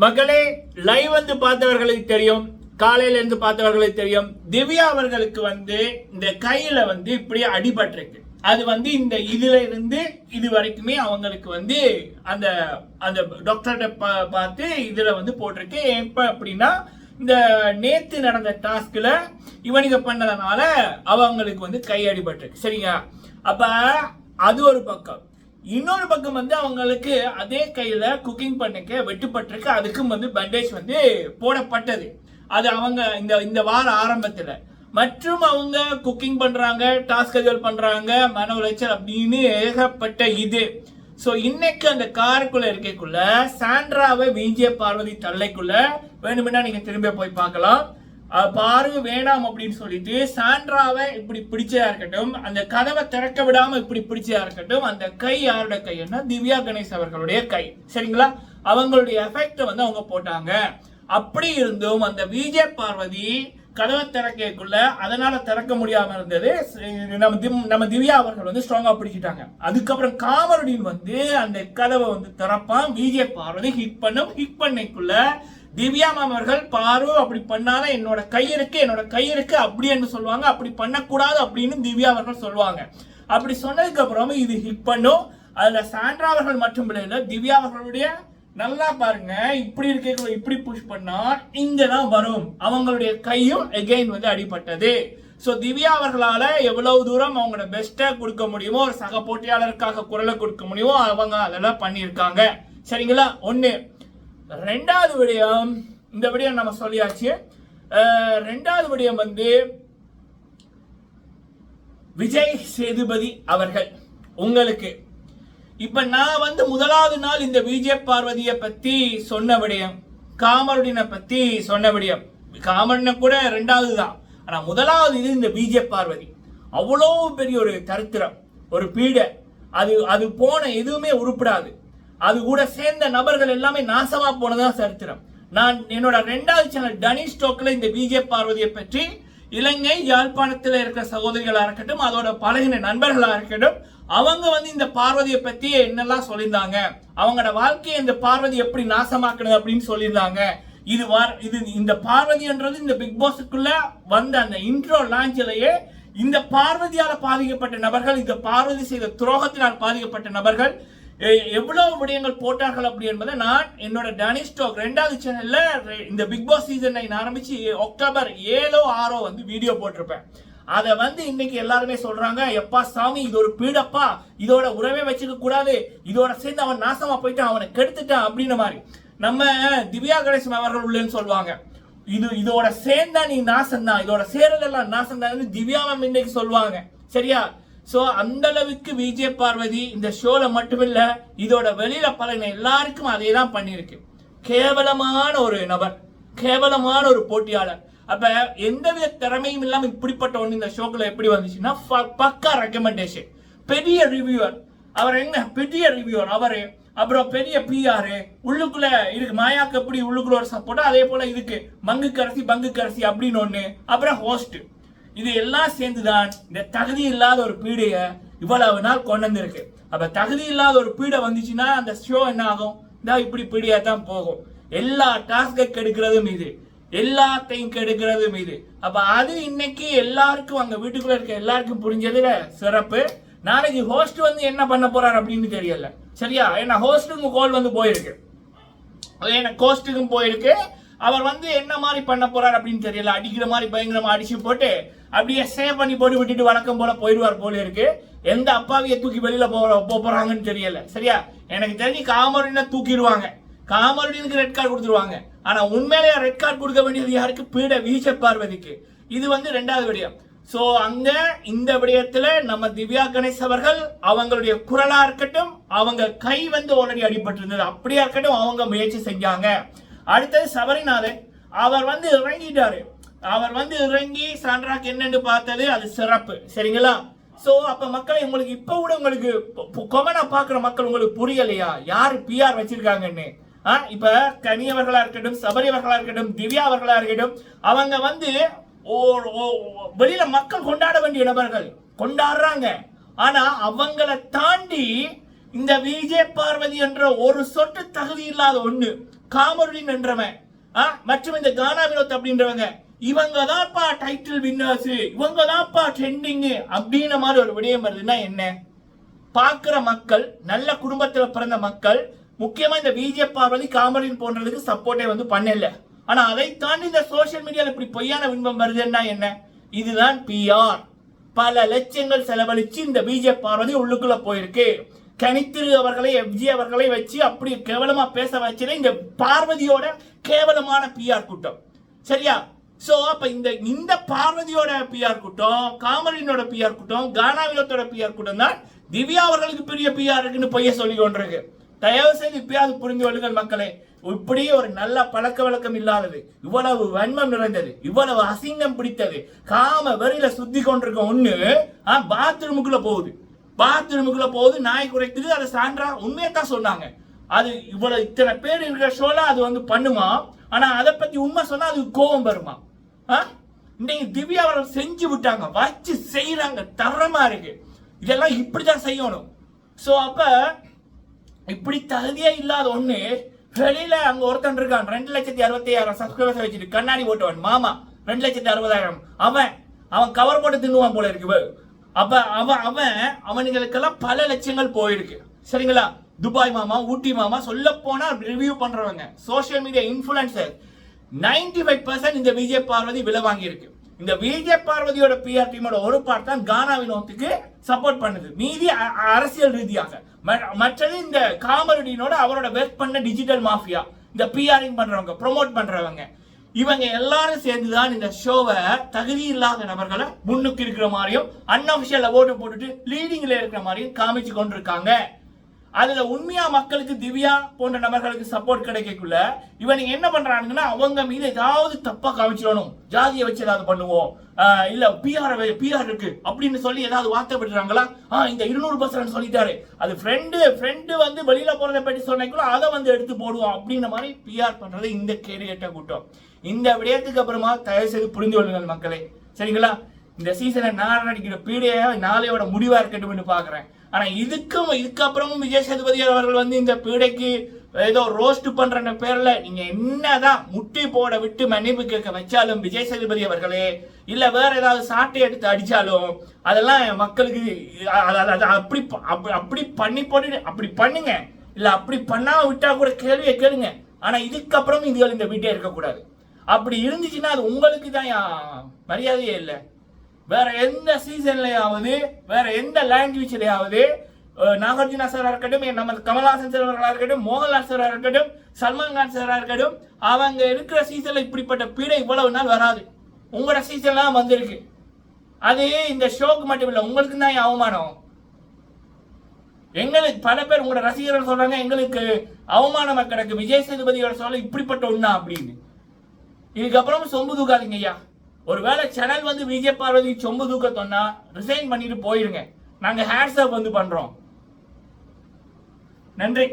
மகளே லைவ் வந்து பார்த்தவர்களுக்கு தெரியும் காலையில இருந்து பார்த்தவர்களுக்கு தெரியும். திவ்யா அவர்களுக்கு வந்து இந்த கையில வந்து இப்படி அடிபட்டிருக்கு. அது வந்து இந்த இதுல இருந்து இது வரைக்குமே அவங்களுக்கு வந்து அந்த அந்த டாக்டர்கிட்ட பா- பார்த்து இதுல வந்து போட்டிருக்கு. எப்ப அப்படின்னா இந்த நேத்து நடந்த டாஸ்க்ல இவனுங்க பண்ணதுனால அவங்களுக்கு வந்து கை அடிபட்டிருக்கு. சரிங்க அப்ப அது ஒரு பக்கம். இன்னொரு பக்கம் வந்து அவங்களுக்கு அதே கையில் குக்கிங் பண்ணிக்க வெட்டுப்பட்டிருக்கு அதுக்கும் வந்து பண்டேஜ் வந்து போடப்பட்டது. அது அவங்க இந்த இந்த வார ஆரம்பத்தில். மற்றும் அவங்க குக்கிங் பண்ணுறாங்க டாஸ்க் பண்ணுறாங்க மன உளைச்சல் அப்படின்னு ஏகப்பட்ட இது. ஸோ இன்னைக்கு அந்த காருக்குள்ள இருக்கக்குள்ள சாண்ட்ராவை விஜய பார்வதி தள்ளைக்குள்ள வேணுமென்னா நீங்கள் திரும்ப போய் பார்க்கலாம். பாருங்க வேணாம் அப்படின்னு சொல்லிட்டு சாண்ட்ராவை இப்படி பிடிச்சதா இருக்கட்டும் அந்த கதவை திறக்க விடாம இப்படி பிடிச்சதா இருக்கட்டும் அந்த கை யாரோட கைன்னா திவ்யா கணேஷ் அவர்களுடைய கை. சரிங்களா? அவங்களுடைய எஃபெக்ட் வந்து அவங்க போட்டாங்க. அப்படி இருந்தும் அந்த விஜய் பார்வதி கதவை திறக்கக்குள்ள அதனால திறக்க முடியாம இருந்தது. நம்ம திம்- நம்ம திவ்யா அவர்கள் வந்து ஸ்ட்ராங்கா பிடிச்சிட்டாங்க. அதுக்கப்புறம் காமருடின் வந்து அந்த கதவை வந்து திறப்பான். விஜய் பார்வதி ஹிட் பண்ணும். ஹிட் பண்ணிக்குள்ள திவ்யா மேம் அவர்கள் பாரு அப்படி பண்ணாத என்னோட கை இருக்கு என்னோட கை இருக்கு அப்படின்னு சொல்லுவாங்க. அப்படி பண்ணக்கூடாது அப்படின்னு திவ்யா அவர்கள் சொல்லுவாங்க. அப்படி சொன்னதுக்கு அப்புறம் இது ஹிட் பண்ணும். அதுல சாண்ட்ரா அவர்கள் மட்டும் இல்ல திவ்யா அவர்களுடைய நல்லா பாருங்க இப்படி இருக்க இப்படி புஷ் பண்ணா இங்க தான் வரும். அவங்களுடைய கையும் எகைன் வந்து அடிபட்டது. ஸோ திவ்யா அவர்களால் எவ்வளவு தூரம் அவங்களோட பெஸ்ட்டை கொடுக்க முடியுமோ ஒரு சக போட்டியாளருக்காக குரலை கொடுக்க முடியுமோ அவங்க அதெல்லாம் பண்ணியிருக்காங்க. சரிங்களா? ஒன்று ரெண்டாவது விடயம் இந்த விடயம் நம்ம சொல்லியாச்சு. ரெண்டாவது விடயம் வந்து விஜய் சேதுபதி அவர்கள் உங்களுக்கு. இப்ப நான் வந்து முதலாவது நாள் இந்த விஜய் பார்வதியை பத்தி சொன்ன விடயம் காமருடினை பத்தி சொன்ன விடயம். காமருடின கூட ரெண்டாவது தான். ஆனா முதலாவது இது இந்த விஜய் பார்வதி. அவ்வளோ பெரிய ஒரு தரித்திரம் ஒரு பீடை. அது அது போன எதுவுமே உருப்படாது. அது கூட சேர்ந்த நபர்கள் எல்லாமே நாசமா போனதா சரித்திரம் நான் என்னோட ரெண்டாவது சேனல் டனி ஸ்டோக்ல இந்த பிஜே பார்வதியை பற்றி இலங்கை யாழ்ப்பாணத்தில் இருக்கிற சகோதரிகளாக இருக்கட்டும் அதோட பழகின நண்பர்களாக இருக்கட்டும் அவங்க வந்து இந்த பார்வதியை பத்தி என்னெல்லாம் சொல்லியிருந்தாங்க? அவங்களோட வாழ்க்கையை இந்த பார்வதி எப்படி நாசமாக்கணும் அப்படின்னு சொல்லியிருந்தாங்க. இது வார் இது இந்த பார்வதின்றது இந்த பிக் பாஸுக்குள்ள வந்த அந்த இன்ட்ரோ லான்ச்சிலேயே இந்த பார்வதியால் பாதிக்கப்பட்ட நபர்கள் இந்த பார்வதி செய்த துரோகத்தினால் பாதிக்கப்பட்ட நபர்கள் எவ்வளவு விடயங்கள் போட்டார்கள் அப்படி என்பதை நான் என்னோட டனி ரெண்டாவது சேனல்ல இந்த பிக் பாஸ் சீசன் நைன் ஆரம்பிச்சு அக்டோபர் ஏழோ ஆறோ வந்து வீடியோ போட்டிருப்பேன். அதை வந்து இன்னைக்கு எல்லாருமே சொல்றாங்க எப்பா சாமி இது ஒரு பீடப்பா. இதோட உறவே வச்சுக்க கூடாது. இதோட சேர்ந்து அவன் நாசமா போயிட்டான். அவனை கெடுத்துட்டான். அப்படின்னு மாதிரி. நம்ம திவ்யா கணேசன் அவர்கள் உள்ளேன்னு சொல்லுவாங்க. இது இதோட சேர்ந்தா நீ நாசம் தான் இதோட சேரதெல்லாம் நாசம் தான் திவ்யா மேம் இன்னைக்கு சொல்லுவாங்க. சரியா? ஸோ அந்த அளவுக்கு விஜய் பார்வதி இந்த ஷோல மட்டுமில்ல இதோட வெளியில பலன் எல்லாருக்கும் அதே தான் பண்ணியிருக்கு. கேவலமான ஒரு நபர் கேவலமான ஒரு போட்டியாளர். அப்ப எந்தவித திறமையும் இல்லாம இப்படிப்பட்ட ஒன்று இந்த ஷோக்குள்ள எப்படி வந்துச்சுன்னா பக்கா ரெக்கமெண்டேஷன் பெரிய ரிவ்யூவர் அவர் என்ன பெரிய ரிவ்யூவர் அவரு அப்புறம் பெரிய பிஆர் உள்ளுக்குள்ள இருக்கு மாயாக்கு எப்படி உள்ளுக்குள்ள ஒரு சப்போர்ட் அதே போல இருக்கு மங்கு கரசி பங்கு கரசி அப்படின்னு ஒண்ணு அப்புறம் ஹோஸ்ட் இது எல்லாம் சேர்ந்துதான் இந்த தகுதி இல்லாத ஒரு பீடைய இவ்வளவு நாள் கொண்டு வந்திருக்கு. அப்ப தகுதி இல்லாத ஒரு பீடை வந்துச்சுன்னா அந்த ஷோ என்ன ஆகும்? இந்த இப்படி பீடியா தான் போகும். எல்லா டாஸ்கை கெடுக்கிறதும் இது. எல்லாத்தையும் கெடுக்கிறதும் இது. அப்ப அது இன்னைக்கு எல்லாருக்கும் அங்க வீட்டுக்குள்ள இருக்க எல்லாருக்கும் புரிஞ்சதுல சிறப்பு. நாளைக்கு ஹோஸ்ட் வந்து என்ன பண்ண போறார் அப்படின்னு தெரியல. சரியா? ஏன்னா ஹோஸ்டுக்கு கோல் வந்து போயிருக்கு. ஏன்னா கோஸ்ட்டுக்கும் போயிருக்கு. அவர் வந்து என்ன மாதிரி பண்ண போறார் அப்படின்னு தெரியல. அடிக்கிற மாதிரி பயங்கரமா அடிச்சு போட்டு அப்படியே சேவ் பண்ணி போட்டு விட்டுட்டு வழக்கம் போல போயிடுவார் போல இருக்கு. எந்த அப்பாவிய தூக்கி வெளியில போறாங்கன்னு தெரியல. சரியா? எனக்கு தெரிஞ்சு காமருடினா தூக்கிடுவாங்க. காமரடினுக்கு ரெட் கார்டு கொடுத்துருவாங்க. ஆனா உண்மையிலேயே ரெட் கார்டு கொடுக்க வேண்டியது யாருக்கு? பீட வீச பார்வதிக்கு. இது வந்து ரெண்டாவது விடயம். சோ அங்க இந்த விடயத்துல நம்ம திவ்யா கணேஷ் அவர்கள் அவங்களுடைய குரலா இருக்கட்டும் அவங்க கை வந்து ஆல்ரெடி அடிபட்டு இருந்தது அப்படியா இருக்கட்டும் அவங்க முயற்சி செஞ்சாங்க. அடுத்தது சபரிநாதன். அவர் வந்து இறங்கிட்டாரு. அவர் வந்து இறங்கி சான்றாக்கு என்னன்னு பார்த்தது அது சிறப்பு. சரிங்களா? ஸோ அப்போ மக்களை உங்களுக்கு இப்போ கூட உங்களுக்கு கொமனாக பார்க்குற மக்கள் உங்களுக்கு புரியலையா? யார் பிஆர் வச்சிருக்காங்கன்னு? ஆ, இப்போ கனியவர்களாக இருக்கட்டும் சபரிவர்களாக இருக்கட்டும் திவ்யா அவர்களாக இருக்கட்டும் அவங்க வந்து ஓ- ஓ- வெளியில மக்கள் கொண்டாட வேண்டிய நபர்கள். கொண்டாடுறாங்க. ஆனா அவங்கள தாண்டி இந்த விஜய் பார்வதி என்ற ஒரு சொட்டு தகுதி இல்லாத ஒண்ணு காமருடின் என்றவன். ஆ, மற்றும் இந்த கானா வினோத் அப்படின்றவங்க. இவங்க தான்ப்பா டைட்டில் வின்னர்ஸ் இவங்க தான்ப்பா ட்ரெண்டிங் அப்படின்ற மாதிரி ஒரு விடயம் வருதுன்னா என்ன? பார்க்குற மக்கள் நல்ல குடும்பத்தில் பிறந்த மக்கள் முக்கியமாக இந்த பிஜேபி பார்வதி காமெடியின் போன்றதுக்கு சப்போர்ட்டே வந்து பண்ணல. ஆனால் அதை தாண்டி இந்த சோஷியல் மீடியாவில் இப்படி பொய்யான விண்பம் வருதுன்னா என்ன? இதுதான் பிஆர் பல லட்சங்கள் செலவழிச்சு இந்த பிஜேபி பார்வதி உள்ளுக்குள்ள போயிருக்கு. கனித்திரு அவர்களை எஃப்ஜி அவர்களை வச்சு அப்படி கேவலமா பேச வச்சதே இந்த பார்வதியோட கேவலமான பிஆர் கூட்டம். சரியா? சோ அப்ப இந்த இந்த பார்வதியோட பிஆர் கூட்டம் காமரினோட பிஆர் கூட்டம் கானா வினோத்தோட பிஆர் கூட்டம் தான் திவ்யா அவர்களுக்கு பெரிய பிஆர் இருக்குன்னு பொய்ய சொல்லி கொண்டிருக்கு. தயவு செய்து இப்பயாவது புரிந்து கொள்ளுங்கள் மக்களே இப்படி ஒரு நல்ல பழக்க வழக்கம் இல்லாதது இவ்வளவு வன்மம் நிறைந்தது இவ்வளவு அசிங்கம் பிடித்தது காம வெறியில சுத்தி கொண்டிருக்க ஒண்ணு பாத்ரூமுக்குள்ள போகுது. பாத்ரூமுக்குள்ள போகுது நாய் குறைக்குது அதை சான்றா உண்மையத்தான் சொன்னாங்க. அது இவ்வளவு இத்தனை பேர் இருக்கிற ஷோல அது வந்து பண்ணுமா? ஆனா அதை பத்தி உண்மை சொன்னா அது கோபம் வருமா? இன்னைக்கு திவ்யா அவரை செஞ்சு விட்டாங்க வச்சு செய்யறாங்க தரமா இருக்கு. இதெல்லாம் இப்படிதான் செய்யணும். ஸோ அப்ப இப்படி தகுதியே இல்லாத ஒண்ணு வெளியில அங்க ஒருத்தன் இருக்கான் ரெண்டு லட்சத்தி அறுபத்தி ஆயிரம் சப்ஸ்கிரைபர்ஸ் வச்சுட்டு கண்ணாடி போட்டவன் மாமா ரெண்டு லட்சத்தி அறுபதாயிரம். அவன் அவன் கவர் போட்டு தின்னுவான் போல இருக்கு வே. அப்ப அவன் அவன் அவனுங்களுக்கெல்லாம் பல லட்சங்கள் போயிருக்கு. சரிங்களா? துபாய் மாமா ஊட்டி மாமா சொல்ல போனா ரிவ்யூ பண்றவங்க social media influencer 95% five percent இந்த விஜய் பார்வதி விலை வாங்கியிருக்கு. இந்த விஜய் பார்வதியோட பிஆர் டீமோட ஒரு பார்ட் தான் கானா வினோத்துக்கு சப்போர்ட் பண்ணுது. மீதி அ- அரசியல் ரீதியாக. ம- மற்றது இந்த காமருடினோட அவரோட ஒர்க் பண்ண டிஜிட்டல் மாஃபியா இந்த பிஆரிங் பண்றவங்க ப்ரோமோட் பண்றவங்க. இவங்க எல்லாரும் சேர்ந்து தான் இந்த ஷோவை தகுதி இல்லாத நபர்களை முன்னுக்கு இருக்கிற மாதிரியும் அன்அபிஷியல் ஓட்டு போட்டுட்டு லீடிங்ல இருக்கிற மாதிரியும் காமிச்சு கொண்டிருக்காங்க. அதுல உண்மையா மக்களுக்கு திவ்யா போன்ற நபர்களுக்கு சப்போர்ட் கிடைக்கக்குள்ள இவனுங்க என்ன பண்றானுங்கன்னா அவங்க மீது ஏதாவது தப்பா காமிச்சிடணும். ஜாதியை வச்சு ஏதாவது பண்ணுவோம். ஆஹ் இல்ல பிஆர் பிஆர் இருக்கு அப்படின்னு சொல்லி ஏதாவது வார்த்தை விடுறாங்களா ஆ இந்த இருநூறு பர்சன்ட் சொல்லிட்டாரு. அது ஃப்ரெண்டு ஃப்ரெண்டு வந்து வெளியில போறதை பற்றி சொன்னக்குள்ள அதை வந்து எடுத்து போடுவோம் அப்படின்ற மாதிரி பிஆர் பண்றது இந்த கேடுகட்ட கூட்டம். இந்த விடயத்துக்கு அப்புறமா தயவு செய்து புரிந்து கொள்ளுங்கள் மக்களே. சரிங்களா? இந்த சீசனை நான் நடிக்கிற பீடையா நாளையோட முடிவா இருக்கட்டும்னு பாக்குறேன் ஆனால் இதுக்கும் இதுக்கப்புறமும் விஜய் சேதுபதி அவர்கள் வந்து இந்த பீடைக்கு ஏதோ ரோஸ்ட் பண்ற பேர்ல நீங்க என்னதான் முட்டி போட விட்டு மன்னிப்பு கேட்க வச்சாலும் விஜய் சேதுபதி அவர்களே இல்ல வேற ஏதாவது சாட்டை எடுத்து அடிச்சாலும் அதெல்லாம் மக்களுக்கு அ- அப்படி அப்படி- அப்படி பண்ணி போட்டு அப்படி பண்ணுங்க. இல்ல அப்படி பண்ணாம விட்டா கூட கேள்வியை கேளுங்க. ஆனா இதுக்கப்புறம் இதுகள் இந்த வீட்டே இருக்கக்கூடாது. அப்படி இருந்துச்சுன்னா அது உங்களுக்கு தான் மரியாதையே இல்லை. வேற எந்த சீசன்லயாவது வேற எந்த லாங்குவேஜ்லயாவது நாகார்ஜுனா சாரா இருக்கட்டும் என் நம்ம கமல்ஹாசன் சார் அவர்களாக இருக்கட்டும் மோகன்லால் சாரா இருக்கட்டும் சல்மான் கான் சாரா இருக்கட்டும் அவங்க இருக்கிற சீசன்ல இப்படிப்பட்ட பீடை இவ்வளவு நாள் வராது. உங்களோட சீசன்லாம் வந்திருக்கு. அது இந்த ஷோக்கு மட்டும் இல்லை உங்களுக்கு தான் அவமானம்? எங்களுக்கு பல பேர் உங்களோட ரசிகர்கள் சொல்றாங்க எங்களுக்கு அவமானமா கிடக்கு விஜய் சேதுபதியோட சொல்ல இப்படிப்பட்ட ஒண்ணா அப்படின்னு. இதுக்கப்புறம் சொம்பு தூக்காதீங்க ஐயா. ஒருவேளை சேனல் வந்து விஜய் பார்வதி சொம்பு தூக்க சொன்னா ரிசைன் பண்ணிட்டு போயிருங்க. நாங்க ஹேட்ஸ்அப் வந்து பண்றோம். நன்றி.